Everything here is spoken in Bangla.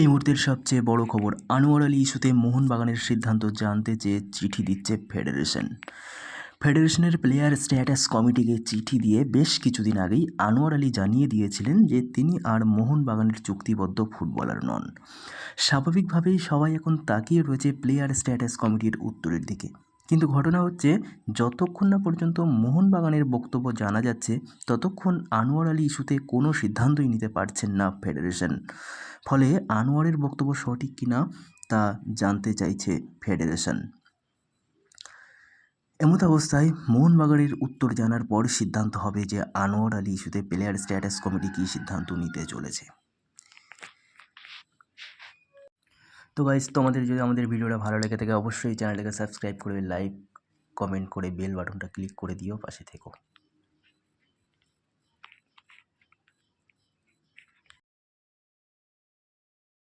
এই মুহূর্তের সবচেয়ে বড় খবর, আনোয়ার আলী ইস্যুতে মোহনবাগানের সিদ্ধান্ত জানতে চেয়ে চিঠি দিচ্ছে ফেডারেশন। ফেডারেশনের প্লেয়ার স্ট্যাটাস কমিটিকে চিঠি দিয়ে বেশ কিছুদিন আগেই আনোয়ার আলী জানিয়ে দিয়েছিলেন যে তিনি আর মোহনবাগানের চুক্তিবদ্ধ ফুটবলার নন। স্বাভাবিকভাবেই সবাই এখন তাকিয়ে রয়েছে প্লেয়ার স্ট্যাটাস কমিটির উত্তরের দিকে। কিন্তু ঘটনা হচ্ছে, যতক্ষণ না পর্যন্ত মোহনবাগানের বক্তব্য জানা যাচ্ছে, ততক্ষণ আনোয়ার আলী ইস্যুতে কোনো সিদ্ধান্তই নিতে পারছেন না ফেডারেশন। ফলে আনোয়ারের বক্তব্য সঠিক কিনা তা জানতে চাইছে ফেডারেশন। এমত অবস্থায় মোহনবাগানের উত্তর জানার পর সিদ্ধান্ত হবে যে আনোয়ার আলী ইস্যুতে প্লেয়ার স্ট্যাটাস কমিটি কী সিদ্ধান্ত নিতে চলেছে। তো গাইজ তোমাদের যদি আমাদের ভিডিওটা ভালো লেগে থাকে, অবশ্যই চ্যানেলটাকে সাবস্ক্রাইব করে লাইক কমেন্ট করে বেল বাটনটা ক্লিক করে দিও, পাশে থেকো।